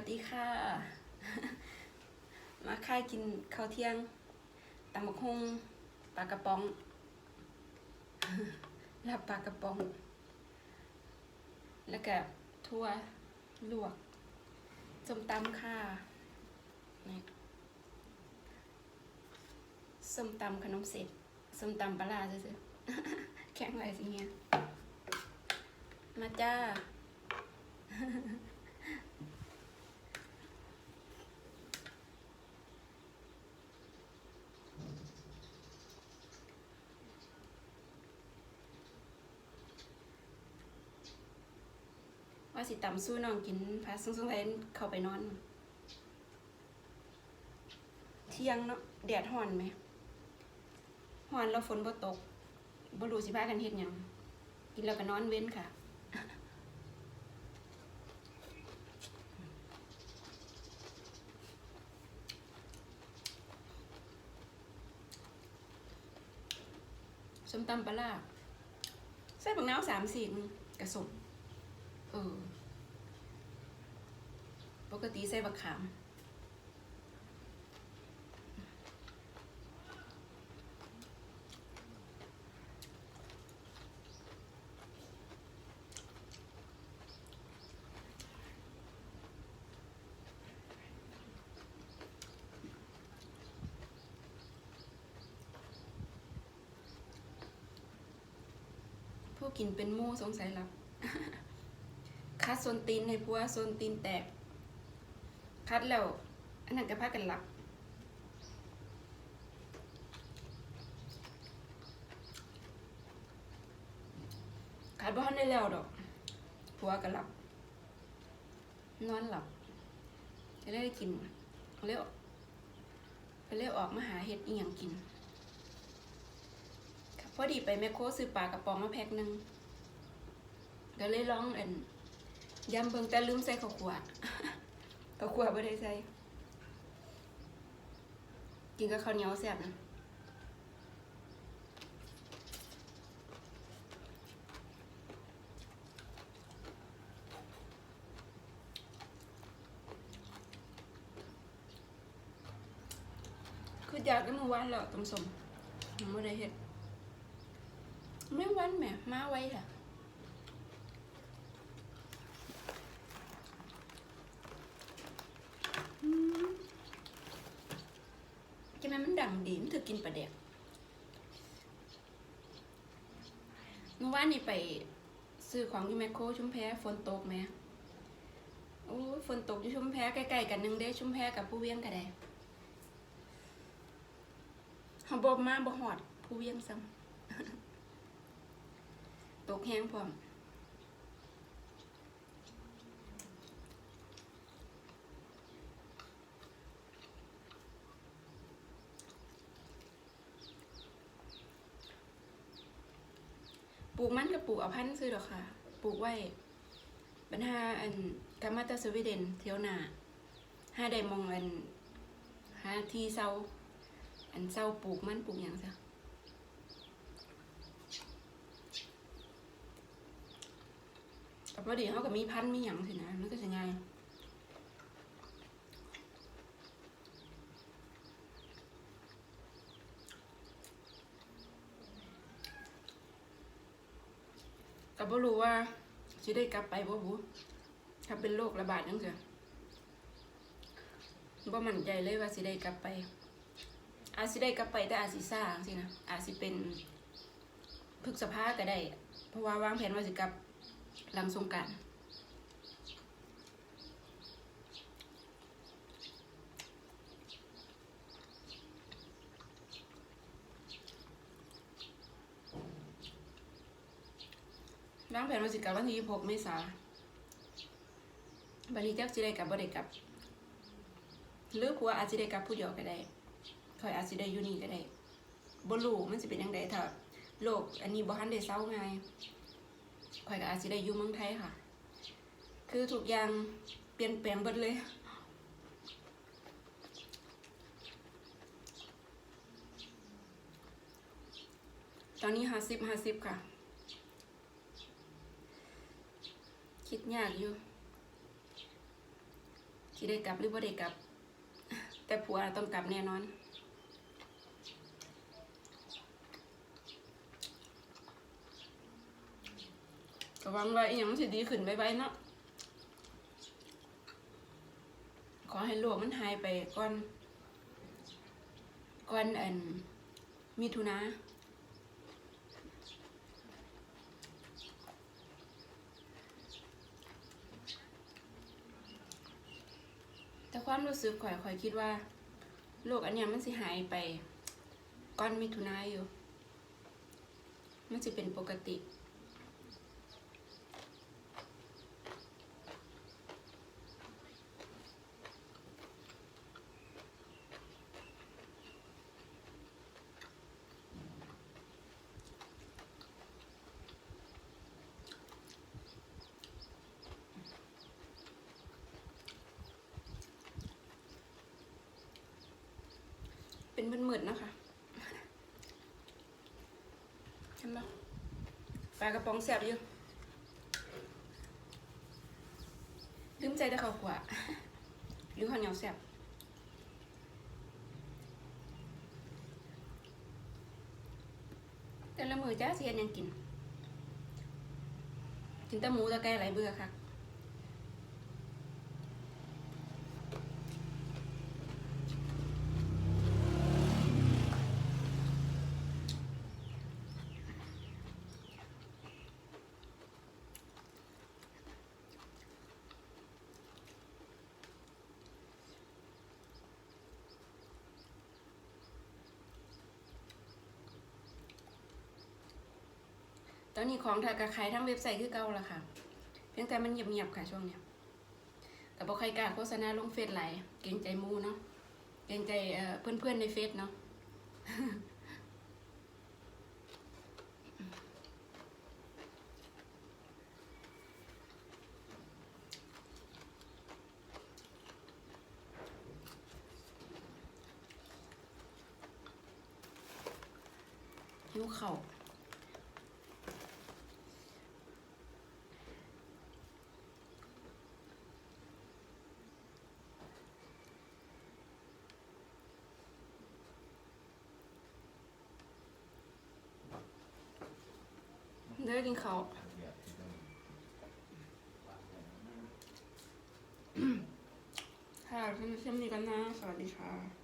วัสดีค่ะ มาค่ายกินข้าวเที่ยงตำบักฮงปลากระป๋องลาบปลากระป๋อง แล้วก็ทั่วลวกสมตำค่ะส้มตำขนมเสร็จส้มตำปลาร้าซื่อแข็งไรสิเงี้ยมาจ้า ว่าสิตำสู้น้องกินพาซึ่งซึ่งเล่นเข้าไปนอน เที่ยงเนาะแดดห่อนไหมห่อนแล้วฝนบ่ตกบ่รู้สิพากันเฮ็ดหยังกินแล้วก็นอนเว้นค่ะส้มตำปลาร้าใส่บักน้าวสามสี่กระสมเออปกติใส่บักขามผู้กินเป็นมู่สงสัยหลับ คัดโซนตีนให้พัวโซนตีนแตก คัดแล้ว อันนั้นก็พากันหลับคัดบ่ทันได้แล้วดอกพัวก็หลับ นอนหลับจะได้กินเร็วไปเร็วออกมาหาเห็ดอีหยังกินพอดีไปแมคโครซื้อปลากระป๋องมาแพ็คหนึ่งก็เลยลองอัน ยำเบิ่งแต่ลืมใส่ข้าวคั่วข้าวคั่วไม่ได้ใส่กินกับข้าวเหนียวแซ่บนะคืออยากได้มือวานแล้วต้มสมไม่ได้เฮ็ดไม่วันแหม่มาไว้ค่ะ อืมจะแม่มันดั งดีมันถือกินปลาแดกเมื่อวานนี่ไปซื้อของที่แมคโครชุมแพฝนตกไหมโอ้ฝนตกอยู่ชุมแพใกล้ๆกันนึงเด้ชุมแพกับผู้เวียงก็ได้เฮาบ่มาบ่ฮอดผู้เวียงซ้ำตกแห้งพร้อม ปลูกมันกับปลูกเอาพันธุ์ซื้อหรอกค่ะ ปลูกไว้บรรหาอันกามาตาสวีเดนเที่ยวหนาห้าได้มองอันหาที่เศร้าอันเศร้าปลูกมันปลูกอย่างซะแต่พอดีเขาก็มีพันธุ์มีอย่างสินะมันก็จะง่าย ก็บ่รู้ว่าสิได้กลับไปบ่บุถ้าเป็นโรคระบาดนั่นเถอะบ่มั่นใจเลยว่าสิได้กลับไป อาจสิได้กลับไปแต่อาจสิซ่าสินะอาจสิเป็นพฤษภาก็ได้ เพราะว่าวางแผนว่าสิกลับหลังสงกราร วางแผนว่าสิกลับวันที่26เมษาบันนี้จักสิได้กับบ่ได้กับหรือผัวอาจสิได้กับผู้เดียวก็ได้คอยอาจสิได้อยู่นี่ก็ได้บ่รู้มันสิเป็นจังไดถ้าโรคอันนี้บ่ทันได้เซาง่ายข่อยก็อาจจะได้อยู่เมืองไทยค่ะ คือทุกอย่างเปลี่ยนแปลงหมดเลยตอนนี้ห้าสิบห้าสิบค่ะ คิดยากอยู่ที่ได้กลับหรือบ่ได้กลับ แต่ผัวต้องกลับแน่นอนก็หวังว่าอีหยังมันสิดีขึ้นไวๆเนาะขอให้โรคมันหายไปก่อนก่อนอันมีทุนา ความรู้สึกข่อยข่อยคิดว่าโรคอันเนี้ยมันสิหายไปก้อนมิถุนายอยู่ มันจะเป็นปกติ เป็นมืดๆเนาะคะเห็นปะปลากระป๋องแสบอยู่ลืมใจแต่เขาวขวาหรือข้าวเหนียวแสบแต่ละมือจ้าเสียนยังกินกินแต่หมูตะไก่ไหลายเบื่อค่ะ ตอนนี้ของทากระขายทั้งเว็บไซต์คือเก่าละค่ะ เพียงแต่มันเงียบๆค่ะช่วงเนี้ยแต่บอกใครกล้าโฆษณาลงเฟซไหลายเกรงใจมูเนาะเกรงใจเเพื่อนๆในเฟซเนาะหิวเข่าว เด้อกินเขาค่ะเช่นนี้กันนะ สวัสดีค่ะ